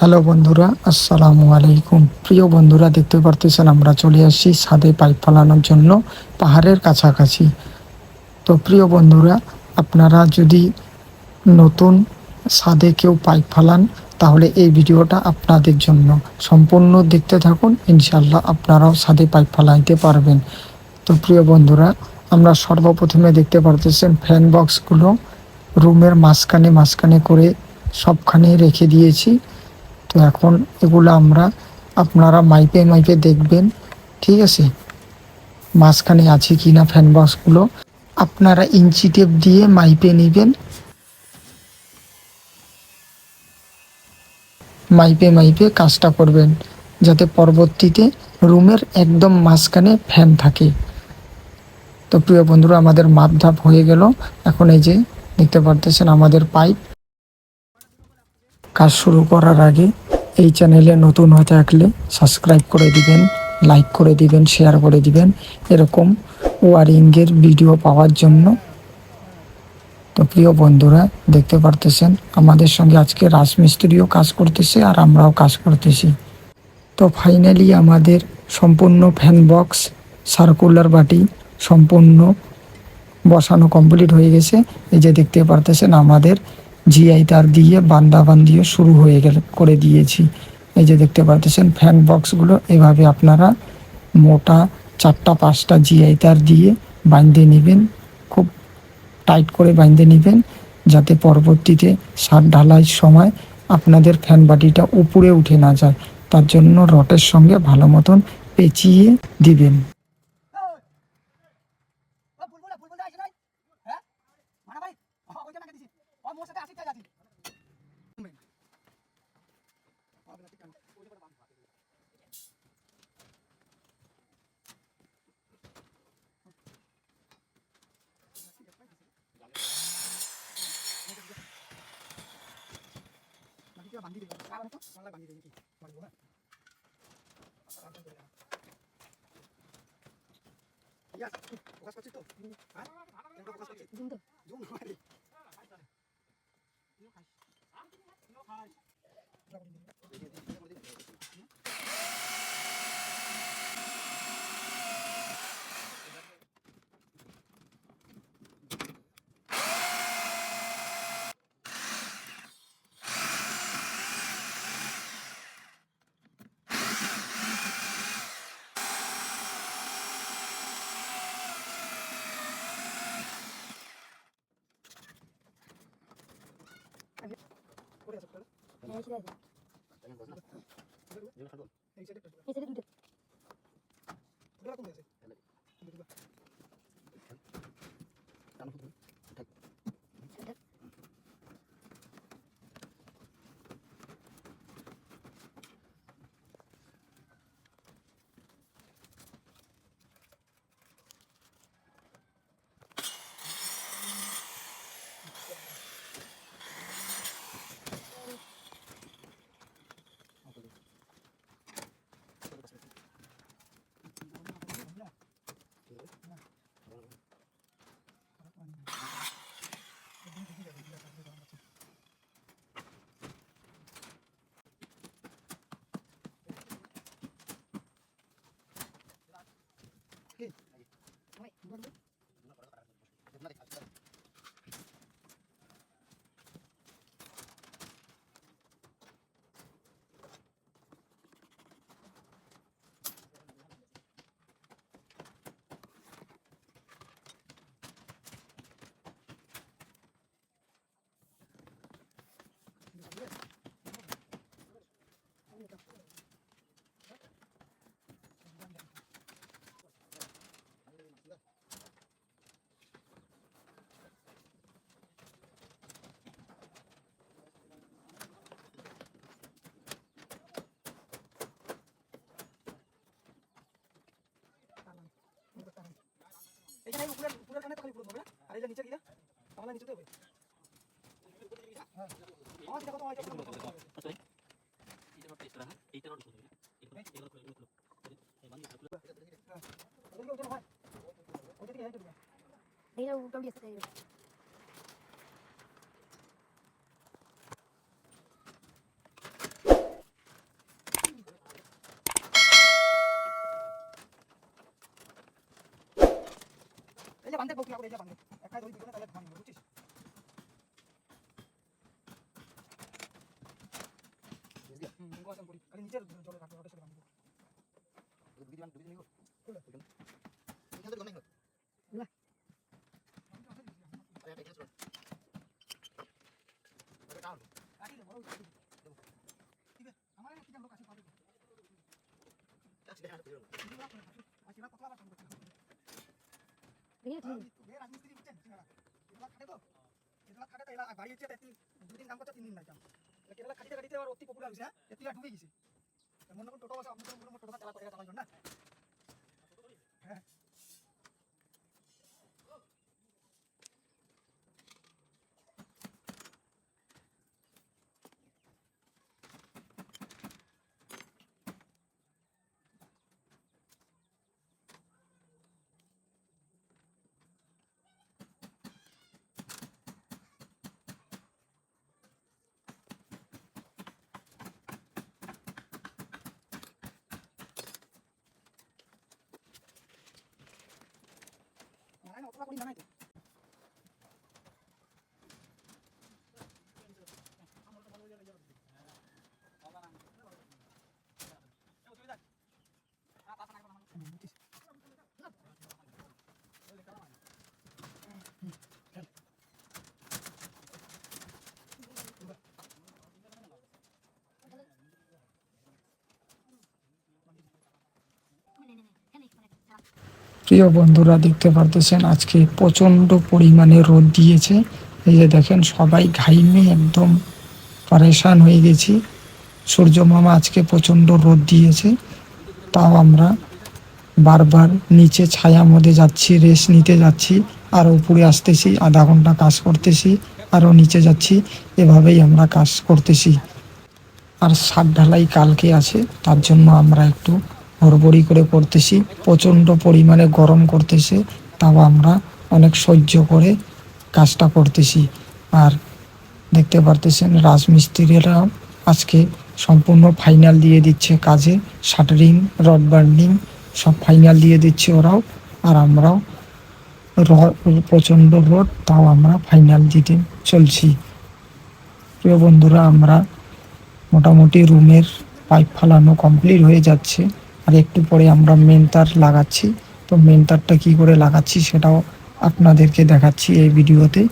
Hello বন্ধুরা, আসসালামু আলাইকুম। প্রিয় বন্ধুরা, দেখতে পারতেছেন আমরা চলে আসছি ছাদে পাইপ ফালানোর জন্য পাহাড়ের কাছাকাছি। তো প্রিয় বন্ধুরা, আপনারা যদি নতুন ছাদে কেউ পাইপ ফালান, তাহলে এই ভিডিওটা আপনাদের জন্য। সম্পূর্ণ দেখতে থাকুন ইনশাল্লাহ আপনারাও ছাদে পাইপ ফালাইতে পারবেন। তো প্রিয় বন্ধুরা, আমরা সর্বপ্রথমে দেখতে পারতেছেন ফ্যান বক্সগুলো রুমের মাঝখানে মাঝখানে করে সবখানে রেখে দিয়েছি। তো এখন এগুলো আমরা আপনারা মাইপে মাইপে দেখবেন, ঠিক আছে? মাঝখানে আছে কি না ফ্যান বক্সগুলো আপনারা ইঞ্চি টেপ দিয়ে মাইপে নেবেন। মাইপে মাইপে কাজটা করবেন, যাতে পরবর্তীতে রুমের একদম মাঝখানে ফ্যান থাকে। তো প্রিয় বন্ধুরা, আমাদের মাপ ধাপ হয়ে গেল। এখন এই যে দেখতে পারতেছেন আমাদের পাইপ কাজ শুরু করার আগে এই চ্যানেলে নতুন হয়ে থাকলে সাবস্ক্রাইব করে দিবেন, লাইক করে দিবেন শেয়ার করে দিবেন। এরকম ওয়ারিংয়ের ভিডিও পাওয়ার জন্য। তো প্রিয় বন্ধুরা, দেখতে পারতেছেন, আমাদের সঙ্গে আজকে রাজমিস্ত্রিও কাজ করতেছে আর আমরাও কাজ করতেছি। তো ফাইনালি আমাদের সম্পূর্ণ ফ্যান বক্স সার্কুলার বাটি সম্পূর্ণ বসানো কমপ্লিট হয়ে গেছে। এই যে দেখতে পারতেছেন, আমাদের জিআই তার দিয়ে বান্দা বান্দিও শুরু হয়ে গেল, করে দিয়েছি। এই যে দেখতে পারতেছেন ফ্যান বক্সগুলো এভাবে আপনারা মোটা চারটা, পাঁচটা জিআই তার দিয়ে বাঁধে নেবেন, খুব টাইট করে বাঁধে নেবেন, যাতে পরবর্তীতে সার ঢালাইয়ের সময় আপনাদের ফ্যান বাটিটা উপরে উঠে না যায়। তার জন্য রটের সঙ্গে ভালো মতন পেঁচিয়ে দিবেন। বান্ধি দিবে। কারণ তো বাংলা বান্ধি দিবে কি বান্ধব হ্যাঁ ইয়া ফোকাস করছিস তো হ্যাঁ ফোকাস করছিস জুম তো জুম মারি এই সাইডে এই সাইডে দুটো OK，喂，你慢点。এখানে উপরের উপরের কানে খালি পুরো হবে না আর এই যে নিচে গিয়ে তাহলে নিচেতে হবে হ্যাঁ আমার দেখো তো আমার এটা ওদিকে উঠে ভাই ওদিকে হেঁটে দিবা এইটা উল্টো দিয়ে আছে বান্ধে বকুলা করে এই যে বান্ধে একাই ধরি দুজনে তাহলে ভাঙবে বুঝছিস? হুম, করি। খালি নিচের জলে। ঠিক আছে, আমার পাবে। আর সেটা কতলা আবার ফোন করতে হবে। দেখি আর এ রাজমিস্ত্রি বুঝছেন। এগুলা খাটে তো। এগুলা খাটে তো, এরা বাড়ি খাটিতে অতি popular হইছে, হ্যাঁ? এতি আর গেছে। এমন না টোটো আছে, আপনি তো কোনো চালা। হ্যাঁ। না, না, অতটা করি না, নাই তো। হুম, বুঝছিস? প্রিয় বন্ধুরা, দেখতে পারতেছেন আজকে প্রচণ্ড পরিমাণে রোদ দিয়েছে। এই যে দেখেন, সবাই ঘাইমে একদম পারেশান হয়ে গেছি। সূর্য মামা আজকে প্রচণ্ড রোদ দিয়েছে। তাও আমরা বারবার নিচে ছায়া মধ্যে যাচ্ছি রেস্ট নিতে যাচ্ছি, আর উপরে আসতেছি, আধা ঘণ্টা কাজ করতেছি আরও নিচে যাচ্ছি, এভাবেই আমরা কাজ করতেছি। আর সাত ঢালাই কালকে আছে, তার জন্য আমরা একটু হড়বড়ি করে করতেছি, প্রচণ্ড পরিমাণে গরম করতেছে, তাও আমরা অনেক সহ্য করে কাজটা করতেছি। আর দেখতে পারতেছেন রাজমিস্ত্রিরা আজকে সম্পূর্ণ ফাইনাল দিয়ে দিচ্ছে কাজে, শাটারিং, রড বার্নিং, সব ফাইনাল দিয়ে দিচ্ছে ওরাও, আর আমরাও প্রচণ্ড রোড, তাও আমরা ফাইনাল দিতে চলছি। প্রিয় বন্ধুরা, আমরা মোটামুটি রুমের পাইপ ফালানো কমপ্লিট হয়ে যাচ্ছে। আর একটু পরে আমরা মেন তার লাগাচ্ছি। তো মেন তারটা কী করে লাগাচ্ছি সেটাও আপনাদেরকে দেখাচ্ছি এই ভিডিওতে।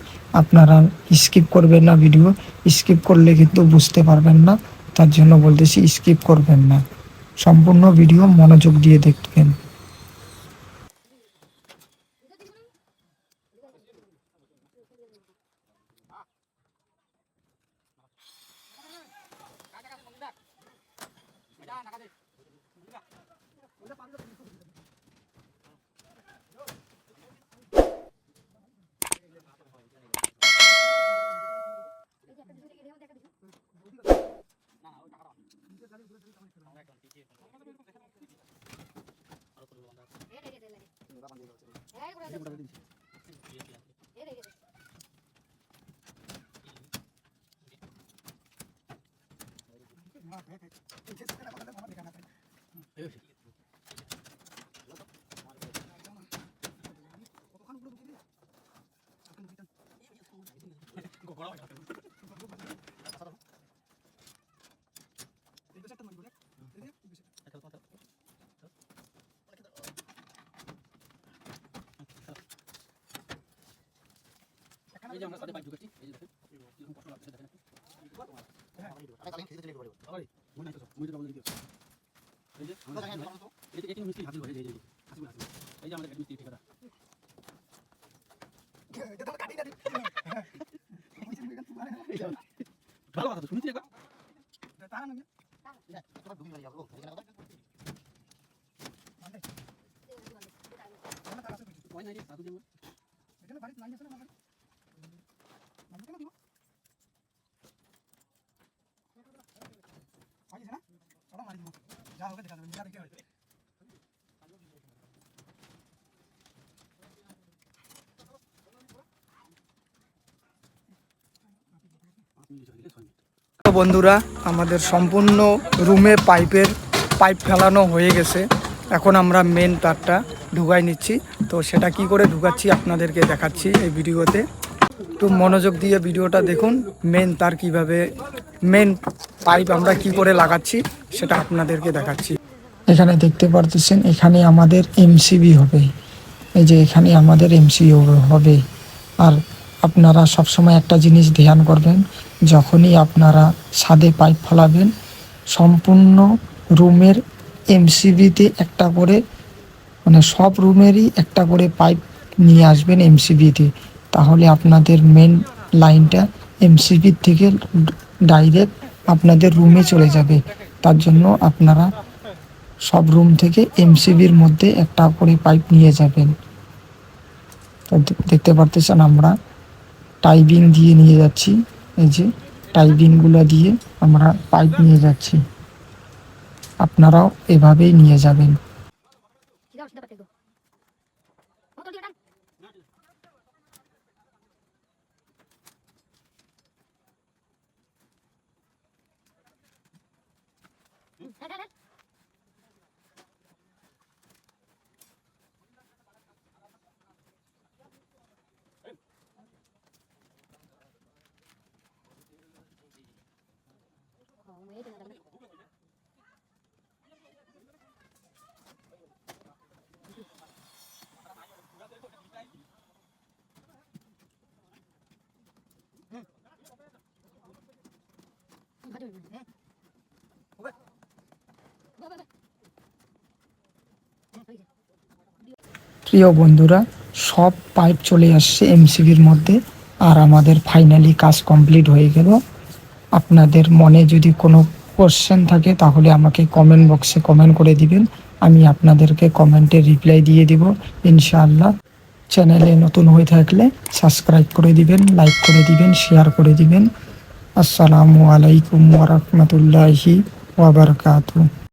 আপনারা স্কিপ করবেন না ভিডিও স্কিপ করলে কিন্তু বুঝতে পারবেন না। তার জন্য বলতেছি স্কিপ করবেন না। সম্পূর্ণ ভিডিও মনোযোগ দিয়ে দেখবেন। Kok kalau এই যে আমরা সাথে বাইক ঢুকেছি এই যে দেখেন কীরকম কষ্ট লাগছে দেখেন মনে নাই তো মুই তো ডাবল দিকে এই যে আমরা দেখেন এই যে এটি মিস্ত্রি হাজির হয়ে এই যে এই যে হাসিবুল হাসিবুল এই যে আমাদের মিস্ত্রি ঠিকাদার। ভালো কথা তো শুনছি একবার। ওই নাই রে সাধু দেব বন্ধুরা, আমাদের সম্পূর্ণ রুমে পাইপের পাইপ ফেলানো হয়ে গেছে। এখন আমরা মেন তারটা ঢুকাই নিচ্ছি। তো সেটা কি করে ঢুকাচ্ছি আপনাদেরকে দেখাচ্ছি এই ভিডিওতে। একটু মনোযোগ দিয়ে ভিডিওটা দেখুন মেন তার কীভাবে মেন পাইপ আমরা কি করে লাগাচ্ছি, সেটা আপনাদেরকে দেখাচ্ছি। এখানে দেখতে পারতেছেন, এখানে আমাদের এমসিবি হবে। এই যে এখানে আমাদের এমসি হবে। আর আপনারা সবসময় একটা জিনিস ধ্যান করবেন, যখনই আপনারা ছাদে পাইপ ফলাবেন, সম্পূর্ণ রুমের এমসিবিতে একটা করে মানে সব রুমেরই একটা করে পাইপ নিয়ে আসবেন এমসিবিতে তাহলে আপনাদের মেন লাইনটা এমসিবির থেকে ডাইরেক্ট আপনাদের রুমে চলে যাবে। তার জন্য আপনারা সব রুম থেকে এমসিবির মধ্যে একটা করে পাইপ নিয়ে যাবেন। দেখতে পারতেছেন আমরা টাইবিং দিয়ে নিয়ে যাচ্ছি। এই যে টাইবিংগুলো দিয়ে আমরা পাইপ নিয়ে যাচ্ছি। আপনারাও এভাবেই নিয়ে যাবেন সিধা সিধা পাতে গো মোটর দিয়ে টান হুম, টান, টান, টান। ও, এই তো না, না, না। ভালো হ্যাঁ হবে বাবা বাবা হয়ে যায় প্রিয় বন্ধুরা, সব পাইপ চলে আসছে এমসিবির মধ্যে, আর আমাদের ফাইনালি কাজ কমপ্লিট হয়ে গেল। আপনাদের মনে যদি কোনো কোশ্চেন থাকে, তাহলে আমাকে কমেন্ট বক্সে কমেন্ট করে দিবেন। আমি আপনাদেরকে কমেন্টে রিপ্লাই দিয়ে দিব, ইনশাআল্লাহ। চ্যানেলে নতুন হয়ে থাকলে সাবস্ক্রাইব করে দিবেন লাইক করে দিবেন শেয়ার করে দিবেন। আসসালামু আলাইকুম ওয়া রাহমাতুল্লাহি ওয়া বারাকাতুহু।